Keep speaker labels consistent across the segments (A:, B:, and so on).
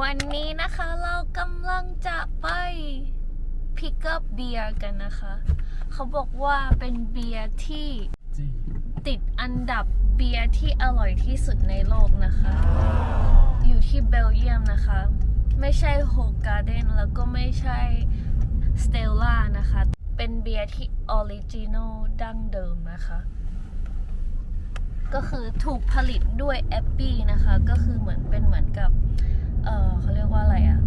A: วันนี้นะคะเรากำลังจะไป pick up เบียร์กันนะคะ เขาบอกว่าเป็นเบียร์ที่ติดอันดับเบียร์ที่อร่อยที่สุดในโลกนะคะ อยู่ที่เบลเยียมนะคะ ไม่ใช่โฮการ์เดนแล้วก็ไม่ใช่สเตลล่านะคะ เป็นเบียร์ที่ออริจินอลดั้งเดิมนะคะ ก็คือถูกผลิตด้วยแอปปี้นะคะ ก็คือเหมือนเป็นเหมือนกับ เออเขาเรียกว่าอะไรอะ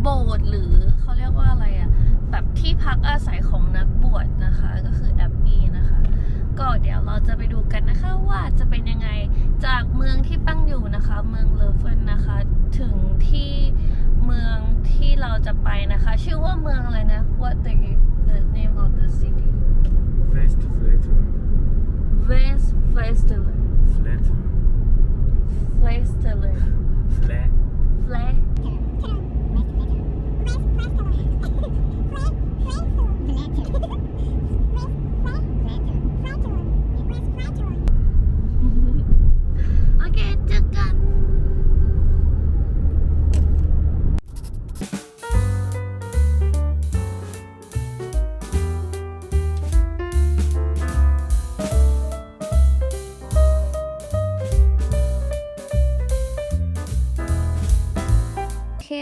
A: โบสถ์หรือเขาเรียกว่าอะไรอะแบบที่พักอาศัยของนักบวชนะคะก็คือแอปปี้นะคะก็เดี๋ยวเราจะไปดูกันนะคะว่าจะเป็นยังไงจากเมืองที่ตั้งอยู่นะคะ เมืองเลเฟนนะคะ ถึงที่เมืองที่เราจะไปนะคะ ชื่อว่าเมืองอะไรนะ What the the name of the city
B: เวสต์เฟลเตอร์
A: West Festival
B: เฟ ลเ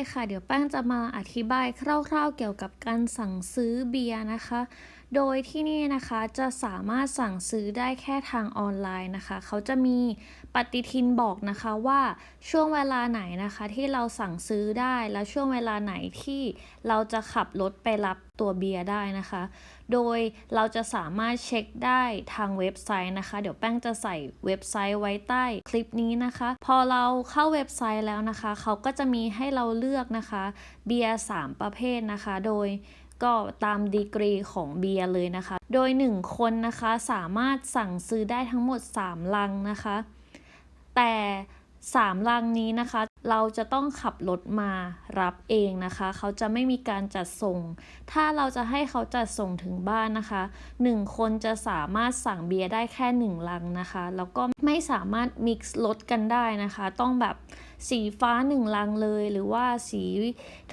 B: ค
A: ค่ะ เดี๋ยวแป้งจะมาอธิบายคร่าวๆเกี่ยวกับการสั่งซื้อเบียร์นะคะ โดยที่นี่นะคะจะสามารถสั่งซื้อได้แค่ทางออนไลน์นะคะ เขาจะมี ปฏิทินบอกนะคะว่าช่วงเวลาไหนนะคะที่เราสั่งซื้อได้แล้วช่วงเวลาไหนที่เราจะขับรถไปรับตัวเบียร์ได้นะคะ โดยเราจะสามารถเช็คได้ทางเว็บไซต์นะคะ เดี๋ยวแป้งจะใส่เว็บไซต์ไว้ใต้คลิปนี้นะคะ พอเราเข้าเว็บไซต์แล้วนะคะ เขาก็จะมีให้เราเลือกนะคะเบียร์3ประเภทนะคะ โดยก็ตามดีกรีของเบียร์เลยนะคะ โดย 1 คนนะคะสามารถสั่งซื้อได้ทั้งหมด 3 ลังนะคะ แต่สามลังนี้นะคะ เราจะต้องขับรถมารับเองนะคะ เขาจะไม่มีการจัดส่ง ถ้าเราจะให้เขาจัดส่งถึงบ้านนะคะหนึ่งคนจะสามารถสั่งเบียร์ได้แค่หนึ่งลังนะคะ แล้วก็ไม่สามารถมิกซ์รสกันได้นะคะ ต้องแบบสีฟ้าหนึ่งลังเลย หรือว่าสี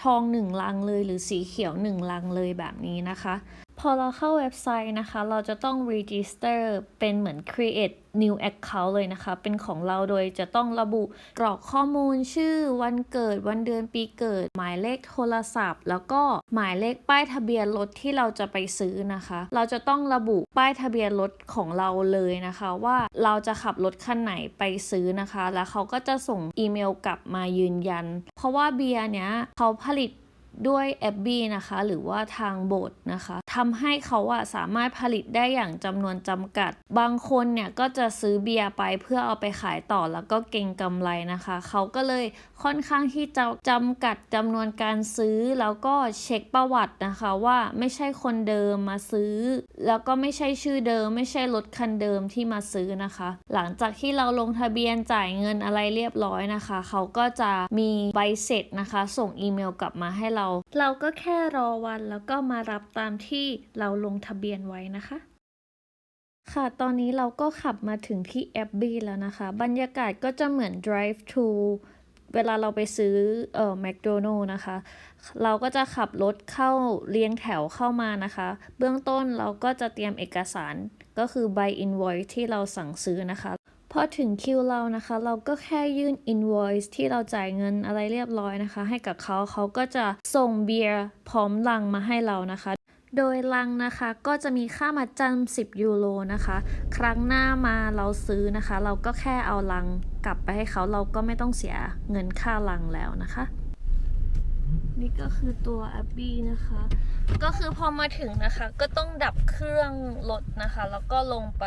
A: ทองหนึ่งลังเลย หรือสีเขียวหนึ่งลังเลยแบบนี้นะคะ พอเราเข้าเว็บไซต์นะคะ เราจะต้อง register เป็นเหมือน create new account เลยนะคะ เป็นของเราโดยจะต้องระบุกรอกข้อมูลชื่อวันเกิดวันเดือนปีเกิด หมายเลขโทรศัพท์ แล้วก็หมายเลขป้ายทะเบียนรถที่เราจะไปซื้อนะคะ เราจะต้องระบุป้ายทะเบียนรถของเราเลยนะคะ ว่าเราจะขับรถคันไหนไปซื้อนะคะ แล้วเขาก็จะส่งอีเมลกลับมายืนยัน เพราะว่าเบียร์เนี้ยเขาผลิตด้วยแอบบี้นะคะ หรือว่าทางโบสนะคะทำให้เขาอะสามารถผลิตได้อย่างจำนวนจำกัด บางคนเนี่ยก็จะซื้อเบียร์ไปเพื่อเอาไปขายต่อแล้วก็เก็งกำไรนะคะ เขาก็เลยค่อนข้างที่จะจำกัดจำนวนการซื้อแล้วก็เช็คประวัตินะคะว่าไม่ใช่คนเดิมมาซื้อ แล้วก็ไม่ใช่ชื่อเดิม ไม่ใช่รถคันเดิมที่มาซื้อนะคะ หลังจากที่เราลงทะเบียนจ่ายเงินอะไรเรียบร้อยนะคะ เขาก็จะมีใบเสร็จนะคะ ส่งอีเมลกลับมาให้เรา เราก็แค่รอวันแล้วก็มารับตามที่เราลงทะเบียนไว้นะคะ ค่ะ ตอนนี้เราก็ขับมาถึงที่แอบบี้แล้วนะคะ บรรยากาศก็จะเหมือน drive to เวลาเราไปซื้อเอ่อแมคโดนัลล์นะคะ เราก็จะขับรถเข้าเรียงแถวเข้ามานะคะ เบื้องต้นเราก็จะเตรียมเอกสารก็คือใบ invoice ที่เราสั่งซื้อนะคะ พอถึงคิวเรานะคะ เราก็แค่ยื่น invoice ที่เราจ่ายเงินอะไรเรียบร้อยนะคะ ให้กับเขาเขาก็จะส่งเบียร์พร้อมลังมาให้เรานะคะ โดยลังนะคะก็จะมีค่ามาจำ10 ยูโรนะคะ ครั้งหน้ามาเราซื้อนะคะ เราก็แค่เอาลังกลับไปให้เขาเราก็ไม่ต้องเสียเงินค่าลังแล้วนะคะ นี่ก็คือตัวแอปปี้นะคะ ก็คือพอมาถึงนะคะ ก็ต้องดับเครื่องรถนะคะ แล้วก็ลงไป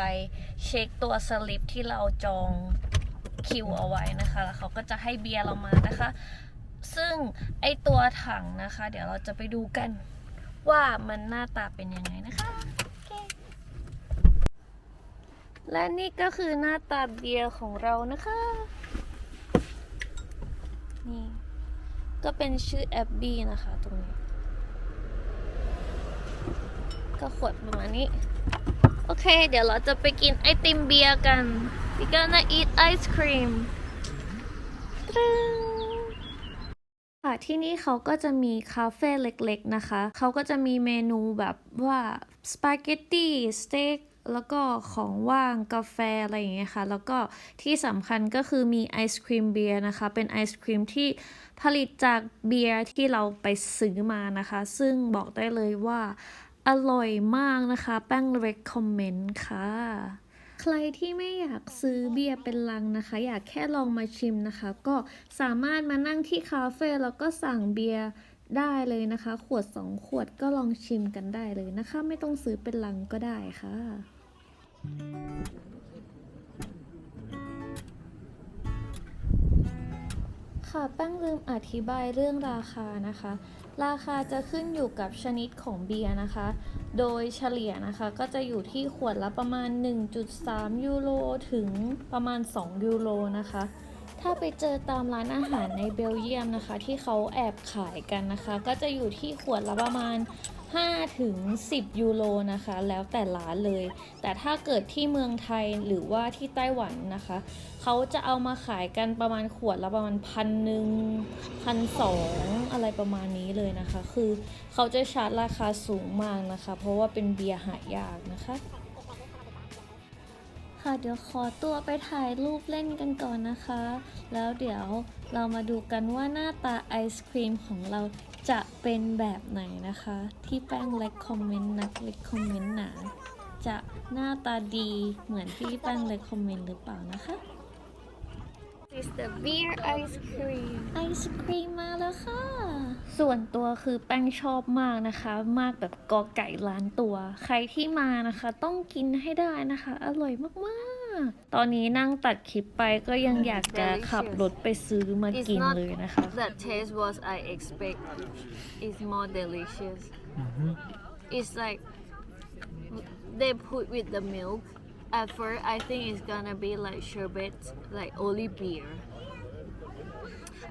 A: เช็คตัวสลิปที่เราจองคิวเอาไว้นะคะ แล้วเขาก็จะให้เบียร์เรามานะคะ ซึ่งไอตัวถังนะคะ เดี๋ยวเราจะไปดูกัน ว่ามันหน้าตาเป็นยังไงนะคะ และนี่ก็คือหน้าตาเบียร์ของเรานะคะ นี่ ก็เป็นชื่อแอบบี้นะคะตรงนี้ ก็ขวดประมาณนี้ โอเค เดี๋ยวเราจะไปกินไอติมเบียร์กัน we gonna eat ice cream ตรึง ค่ะที่นี่เขาก็จะมีคาเฟ่เล็กๆนะคะ เขาก็จะมีเมนูแบบว่าสปาเกตตี้สเต็กแล้วก็ของว่างกาแฟอะไรอย่างเงี้ยค่ะ แล้วก็ที่สำคัญก็คือมีไอศครีมเบียร์นะคะ เป็นไอศครีมที่ผลิตจากเบียร์ที่เราไปซื้อมานะคะ ซึ่งบอกได้เลยว่าอร่อยมากนะคะ แป้ง recommend ค่ะ ใครที่ไม่อยากซื้อเบียร์เป็นลังนะคะ อยากแค่ลองมาชิมนะคะ ก็สามารถมานั่งที่คาเฟ่แล้วก็สั่งเบียร์ได้เลยนะคะ ขวด 2 ขวดก็ลองชิมกันได้เลยนะคะ ไม่ต้องซื้อเป็นลังก็ได้ค่ะ ค่ะแป้งลืมอธิบายเรื่องราคานะคะ ราคาจะขึ้นอยู่กับชนิดของเบียร์นะคะ โดยเฉลี่ยนะคะก็จะอยู่ที่ขวดละประมาณ 1.3 ยูโรถึงประมาณ 2 ยูโรนะคะ ถ้าไปเจอตามร้านอาหารในเบลเยียมนะคะ ที่เขาแอบขายกันนะคะ ก็จะอยู่ที่ขวดละประมาณ 5 ถึง 10 ยูโรนะคะ แล้วแต่ร้านเลย แต่ถ้าเกิดที่เมืองไทยหรือว่าที่ไต้หวันนะคะ เขาจะเอามาขายกันประมาณขวดละประมาณพันหนึ่งพันสองอะไรประมาณนี้เลยนะคะ คือเขาจะชาร์จราคาสูงมากนะคะ เพราะว่าเป็นเบียร์หายากนะคะ ค่ะเดี๋ยวขอตัวไปถ่ายรูปเล่นกันก่อนนะคะ แล้วเดี๋ยวเรามาดูกันว่าหน้าตาไอศครีมของเราจะเป็นแบบไหนนะคะ ที่แป้งเล็กคอมเมนต์นักเล็กคอมเมนต์หนาจะหน้าตาดีเหมือนที่แป้งเล็กคอมเมนต์หรือเปล่านะคะ
C: is the beer ice cream
A: ไอศครีมมาแล้วค่ะ ส่วนตัวคือแป้งชอบมากนะคะ มากแบบกอไก่ล้านตัว ใครที่มานะคะ ต้องกินให้ได้นะคะ อร่อยมากๆ ตอนนี้นั่งตัดคลิปไปก็ยังอยากจะขับรถไปซื้อมา
C: It's
A: กิน
C: not
A: เลยนะคะ
C: the taste was I expect it's more delicious it's like they put with the milk at first I think it's gonna be like sherbet like only beer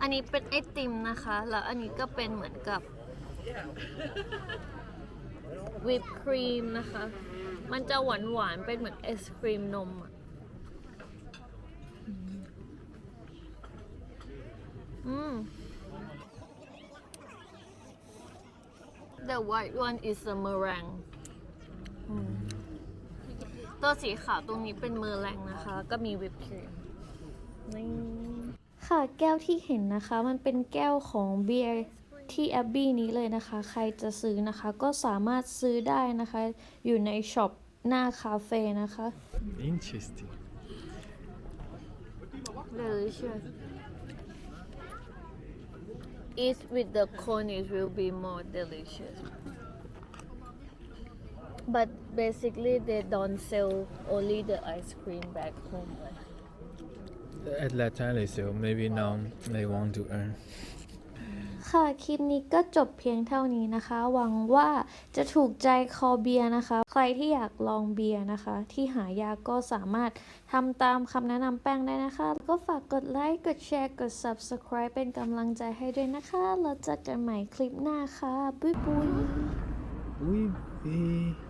C: อันนี้เป็นไอติมนะคะ แล้วอันนี้ก็เป็นเหมือนกับวิปครีมนะคะ มันจะหวานหวานๆเป็นเหมือนไอศครีมนมอะอืม The white one is a meringue อืม ตัวสีขาวตรงนี้เป็นเมอร์แรงนะคะ ก็มีวิปครีมนี่
A: ค่ะแก้วที่เห็นนะคะมันเป็นแก้วของเบียร์ที่แอบบี้นี้เลยนะคะ ใครจะซื้อนะคะก็สามารถซื้อได้นะคะ อยู่ในช็อปหน้าคาเฟ่นะคะ
B: Interesting.
C: delicious Eat with the cone it will be more delicious but basically they don't sell only the ice cream back home
B: At that time they say maybe now they want to earn.
A: ค่ะ คลิปนี้ก็จบเพียงเท่านี้นะคะ หวังว่าจะถูกใจคอเบียร์นะคะ ใครที่อยากลองเบียร์นะคะ ที่หายากก็สามารถทำตามคำแนะนำแป้งได้นะคะ แล้วก็ฝากกดไลค์ กดแชร์ กด subscribe เป็นกำลังใจให้ด้วยนะคะ แล้วเจอกันใหม่คลิปหน้าค่ะบุยบุย
B: We be.